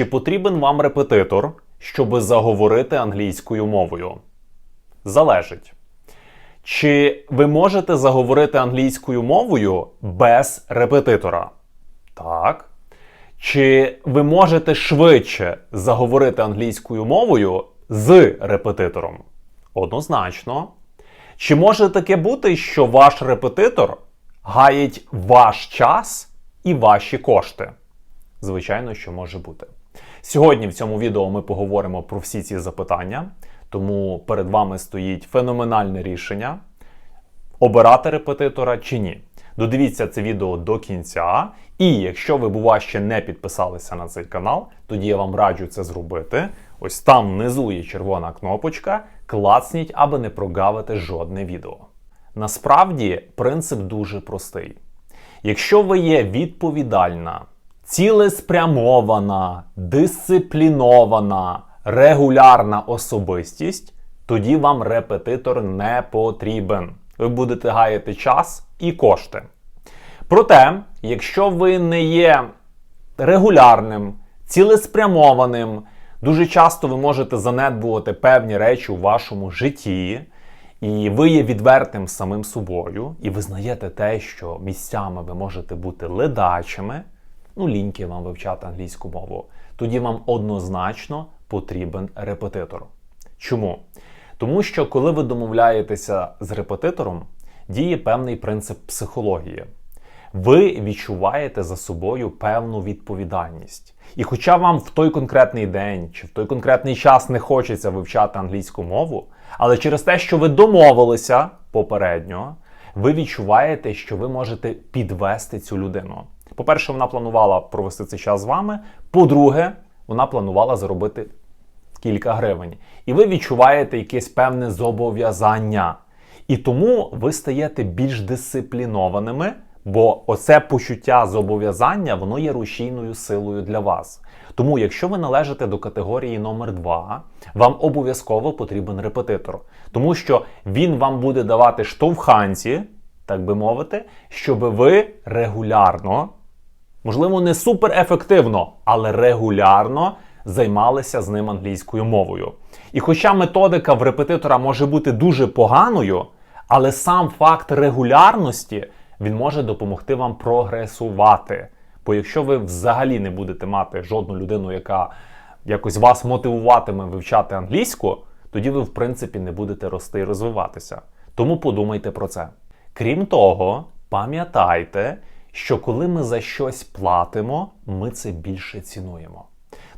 Чи потрібен вам репетитор, щоб заговорити англійською мовою? Залежить. Чи ви можете заговорити англійською мовою без репетитора? Так. Чи ви можете швидше заговорити англійською мовою з репетитором? Однозначно. Чи може таке бути, що ваш репетитор гаїть ваш час і ваші кошти? Звичайно, що може бути. Сьогодні в цьому відео ми поговоримо про всі ці запитання, тому перед вами стоїть феноменальне рішення обирати репетитора чи ні. Додивіться це відео до кінця. І якщо ви, бува, ще не підписалися на цей канал, тоді я вам раджу це зробити. Ось там внизу є червона кнопочка. Клацніть, аби не прогавити жодне відео. Насправді принцип дуже простий. Якщо ви є відповідальна, цілеспрямована, дисциплінована, регулярна особистість, тоді вам репетитор не потрібен. Ви будете гаяти час і кошти. Проте, якщо ви не є регулярним, цілеспрямованим, дуже часто ви можете занедбувати певні речі у вашому житті, і ви є відвертим самим собою, і визнаєте те, що місцями ви можете бути ледачими, ну, ліньки вам вивчати англійську мову, тоді вам однозначно потрібен репетитор. Чому? Тому що коли ви домовляєтеся з репетитором, діє певний принцип психології. Ви відчуваєте за собою певну відповідальність. І хоча вам в той конкретний день чи в той конкретний час не хочеться вивчати англійську мову, але через те, що ви домовилися попередньо, ви відчуваєте, що ви можете підвести цю людину. По-перше, вона планувала провести цей час з вами. По-друге, вона планувала заробити кілька гривень. І ви відчуваєте якесь певне зобов'язання. І тому ви стаєте більш дисциплінованими, бо оце почуття зобов'язання воно є рушійною силою для вас. Тому, якщо ви належите до категорії номер 2 вам обов'язково потрібен репетитор, тому що він вам буде давати штовханці, так би мовити, щоб ви регулярно, можливо, не суперефективно, але регулярно займалися з ним англійською мовою. І хоча методика в репетитора може бути дуже поганою, але сам факт регулярності він може допомогти вам прогресувати. Бо якщо ви взагалі не будете мати жодну людину, яка якось вас мотивуватиме вивчати англійську, тоді ви, в принципі, не будете рости і розвиватися. Тому подумайте про це. Крім того, пам'ятайте, що коли ми за щось платимо, ми це більше цінуємо.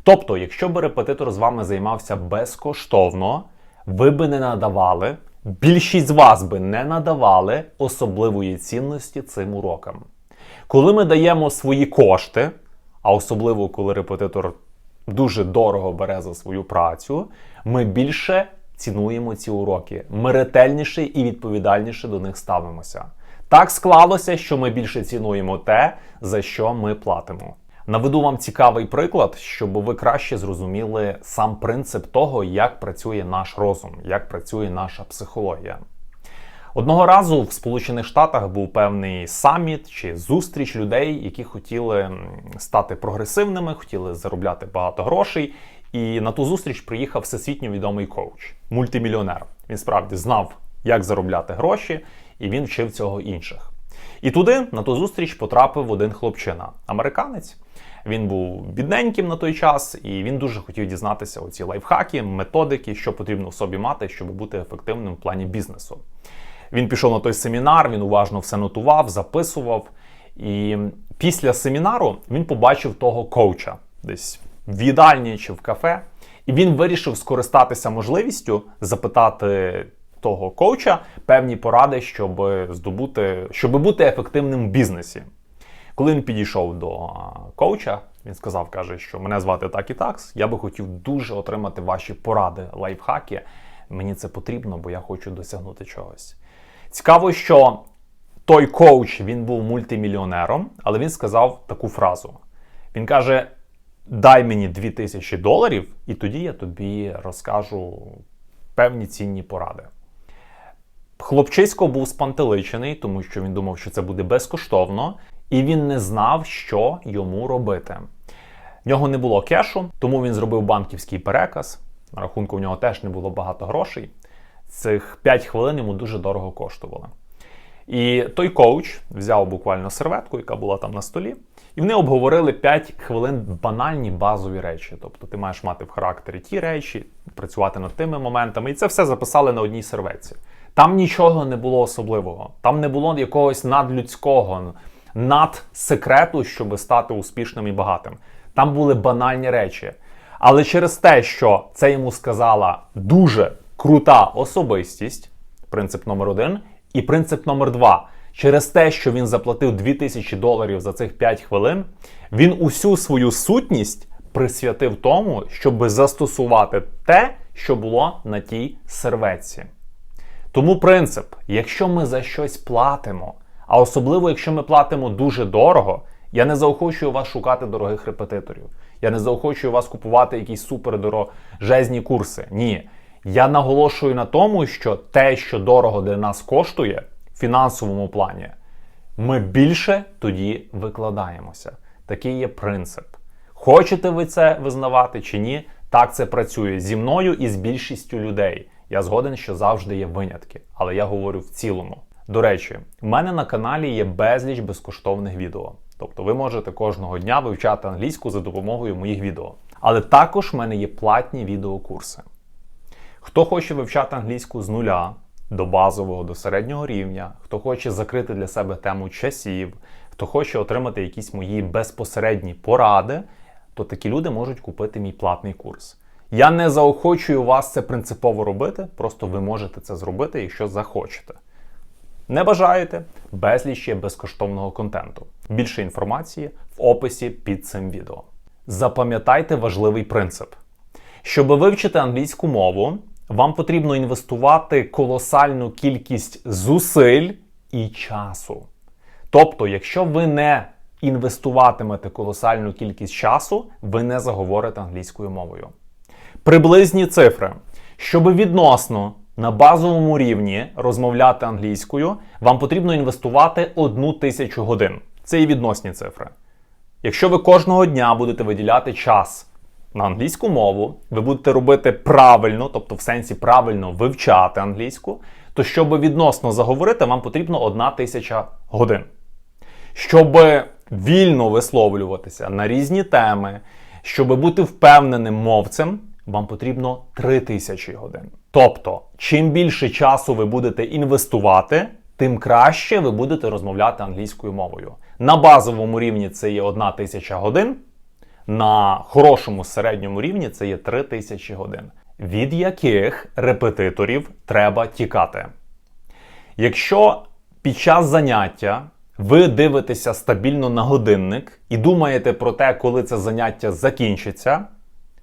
Тобто, якщо б репетитор з вами займався безкоштовно, ви би не надавали, більшість з вас би не надавали особливої цінності цим урокам. Коли ми даємо свої кошти, а особливо коли репетитор дуже дорого бере за свою працю, ми більше цінуємо ці уроки. Ми ретельніше і відповідальніше до них ставимося. Так склалося, що ми більше цінуємо те, за що ми платимо. Наведу вам цікавий приклад, щоб ви краще зрозуміли сам принцип того, як працює наш розум, як працює наша психологія. Одного разу в Сполучених Штатах був певний саміт чи зустріч людей, які хотіли стати прогресивними, хотіли заробляти багато грошей. І на ту зустріч приїхав всесвітньо відомий коуч, мультимільйонер. Він справді знав, як заробляти гроші, і він вчив цього інших. І туди на ту зустріч потрапив один хлопчина, американець. Він був бідненьким на той час, і він дуже хотів дізнатися оці лайфхаки, методики, що потрібно в собі мати, щоб бути ефективним в плані бізнесу. Він пішов на той семінар, він уважно все нотував, записував. І після семінару він побачив того коуча десь в їдальні чи в кафе, і він вирішив скористатися можливістю запитати того коуча певні поради, щоб здобути, щоб бути ефективним в бізнесі. Коли він підійшов до коуча, він сказав, каже, що мене звати так і так. Я би хотів дуже отримати ваші поради, лайфхаки. Мені це потрібно, бо я хочу досягнути чогось. Цікаво, що той коуч він був мультимільйонером, але він сказав таку фразу: він каже: Дай мені 2000 доларів, і тоді я тобі розкажу певні цінні поради. Хлопчисько був спантеличений, тому що він думав, що це буде безкоштовно, і він не знав, що йому робити. В нього не було кешу, тому він зробив банківський переказ. На рахунку в нього теж не було багато грошей. Цих 5 хвилин йому дуже дорого коштували. І той коуч взяв буквально серветку, яка була там на столі, і вони обговорили 5 хвилин банальні базові речі. Тобто ти маєш мати в характері ті речі, працювати над тими моментами. І це все записали на одній серветці. Там нічого не було особливого, там не було якогось надлюдського, надсекрету, щоб стати успішним і багатим. Там були банальні речі. Але через те, що це йому сказала дуже крута особистість, принцип номер один, і принцип номер два. Через те, що він заплатив 2000 доларів за цих 5 хвилин, він усю свою сутність присвятив тому, щоб застосувати те, що було на тій серветці. Тому принцип: якщо ми за щось платимо, а особливо якщо ми платимо дуже дорого, я не заохочую вас шукати дорогих репетиторів. Я не заохочую вас купувати якісь супердорожезні курси. Ні. Я наголошую на тому, що те, що дорого для нас коштує в фінансовому плані, ми більше тоді викладаємося. Такий є принцип. Хочете ви це визнавати чи ні? Так це працює зі мною і з більшістю людей. Я згоден, що завжди є винятки, але я говорю в цілому. До речі, в мене на каналі є безліч безкоштовних відео. Тобто ви можете кожного дня вивчати англійську за допомогою моїх відео. Але також в мене є платні відеокурси. Хто хоче вивчати англійську з нуля до базового, до середнього рівня, хто хоче закрити для себе тему часів, хто хоче отримати якісь мої безпосередні поради, то такі люди можуть купити мій платний курс. Я не заохочую вас це принципово робити, просто ви можете це зробити, якщо захочете. Не бажаєте? Безліч є безкоштовного контенту. Більше інформації в описі під цим відео. Запам'ятайте важливий принцип. Щоб вивчити англійську мову, вам потрібно інвестувати колосальну кількість зусиль і часу. Тобто, якщо ви не інвестуватимете колосальну кількість часу, ви не заговорите англійською мовою. Приблизні цифри. Щоб відносно на базовому рівні розмовляти англійською, вам потрібно інвестувати одну тисячу годин. Це і відносні цифри. Якщо ви кожного дня будете виділяти час на англійську мову, ви будете робити правильно, тобто в сенсі правильно вивчати англійську, то щоб відносно заговорити, вам потрібно одна тисяча годин. Щоб вільно висловлюватися на різні теми, щоб бути впевненим мовцем, вам потрібно 3000 годин. Тобто, чим більше часу ви будете інвестувати, тим краще ви будете розмовляти англійською мовою. На базовому рівні це є 1000 годин, на хорошому середньому рівні це є 3000 годин, від яких репетиторів треба тікати. Якщо під час заняття ви дивитеся стабільно на годинник і думаєте про те, коли це заняття закінчиться,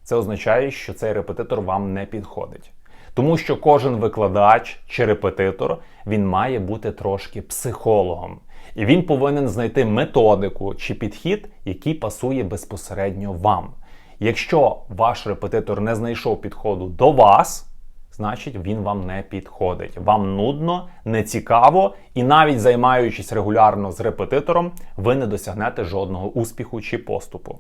це означає, що цей репетитор вам не підходить. Тому що кожен викладач чи репетитор він має бути трошки психологом. І він повинен знайти методику чи підхід, який пасує безпосередньо вам. Якщо ваш репетитор не знайшов підходу до вас, значить він вам не підходить. Вам нудно, не цікаво, і навіть займаючись регулярно з репетитором, ви не досягнете жодного успіху чи поступу.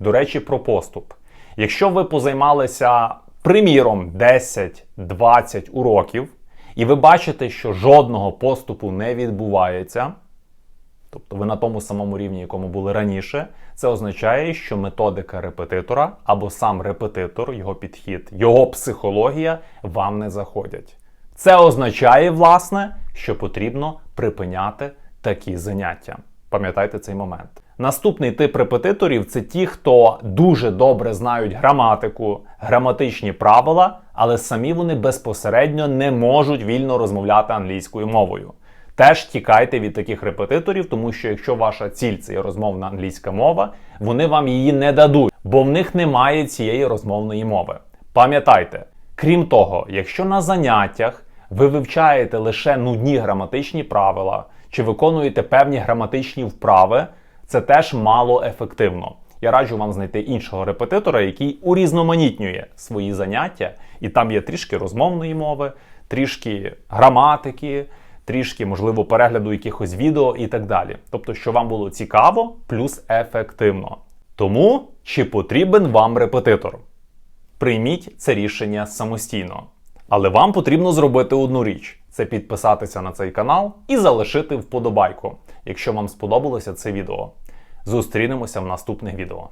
До речі, про поступ. Якщо ви позаймалися, приміром, 10-20 уроків, і ви бачите, що жодного поступу не відбувається, тобто ви на тому самому рівні, якому були раніше, це означає, що методика репетитора або сам репетитор, його підхід, його психологія вам не заходять. Це означає, власне, що потрібно припиняти такі заняття. Пам'ятайте цей момент. Наступний тип репетиторів це ті, хто дуже добре знають граматику, граматичні правила, але самі вони безпосередньо не можуть вільно розмовляти англійською мовою. Теж тікайте від таких репетиторів, тому що якщо ваша ціль це є розмовна англійська мова, вони вам її не дадуть, бо в них немає цієї розмовної мови. Пам'ятайте, крім того, якщо на заняттях ви вивчаєте лише нудні граматичні правила чи виконуєте певні граматичні вправи, це теж мало ефективно. Я раджу вам знайти іншого репетитора, який урізноманітнює свої заняття, і там є трішки розмовної мови, трішки граматики, трішки, можливо, перегляду якихось відео і так далі. Тобто, що вам було цікаво, плюс ефективно. Тому чи потрібен вам репетитор? Прийміть це рішення самостійно. Але вам потрібно зробити одну річ: це підписатися на цей канал і залишити вподобайку, якщо вам сподобалося це відео. Зустрінемося в наступних відео.